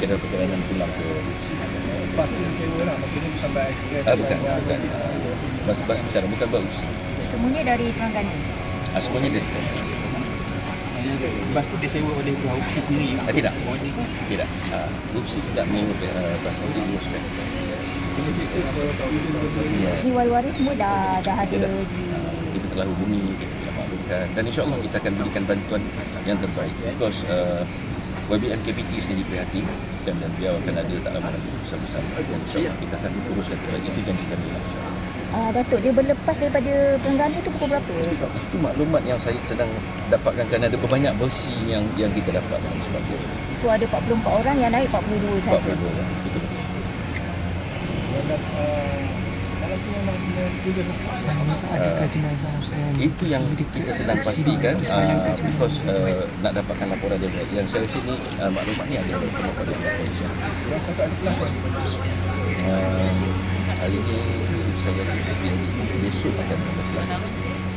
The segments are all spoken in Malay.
kena perjalanan pulang ke. Bas tu yang sewa lah Maksudnya bukan bas express Ah, bukan, bukan. Bas bas besar bukan bas Rusi. Semuanya dari Terengganu. Ah, semuanya dari Bas tu dia sewa oleh pihak ofisi sendiri Ah, tidak. Tidak. Ah, Rusi tidak menyewa uh, bas itu diuruskan. Di wari-wari semua dah dah ada Tidak. di Ah, kita telah hubungi, kita telah maklumkan dan insyaAllah kita akan berikan bantuan yang terbaik because uh, YBM KPT sendiri prihatin dan, dan beliau akan ada tak lama lagi bersama-sama dan insyaAllah kita akan uruskan terbaik itu janji kami lah insyaAllah. uh, Datuk dia berlepas daripada Terengganu tu pukul berapa? Itu maklumat yang saya sedang dapatkan kerana ada banyak versi yang yang kita dapat dalam sebab itu. So ada 44 orang yang naik 42 saja. 42 orang. Betul. Dalam uh, akan Itu yang kita sedang pastikan uh, because uh, nak dapatkan laporan baik. Yang saya sini uh, maklumat ni ada daripada pihak kepolisian. Orang kata ada kelas kan Uh, hari ini saya rasa besok akan kelas.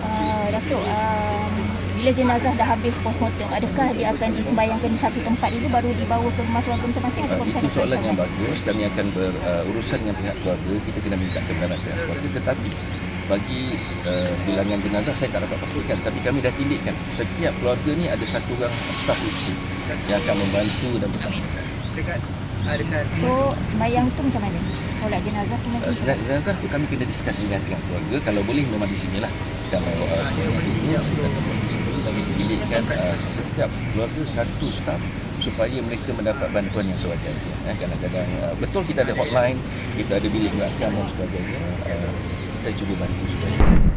Uh, Datuk, um, bila jenazah dah habis postmortem, adakah dia akan disembayangkan di satu tempat itu baru dibawa ke rumah keluarga masing-masing atau Uh, macam itu soalan yang bagus. Kami akan berurusan dengan pihak keluarga. Kita kena minta kebenaran pihak keluarga. Tetapi bagi uh, bilangan jenazah saya tak dapat pastikan. Tapi kami dah tindikkan. Setiap keluarga ni ada satu orang staf UPSI yang akan membantu dan bertanggung. Dekat ah, dekat So, sembayang tu macam mana? Solat jenazah tu Uh, nanti senat jenazah tu kami kena discuss dengan pihak keluarga. Kalau boleh memang di sinilah. Kalau uh, sebenarnya di sini kita akan buat di sini. Kami bilikkan uh, setiap keluarga satu staf supaya mereka mendapat bantuan yang sewajarnya. Eh, kadang-kadang uh, betul kita ada hotline, kita ada bilik belakang dan sebagainya. Uh, kita cuba bantu supaya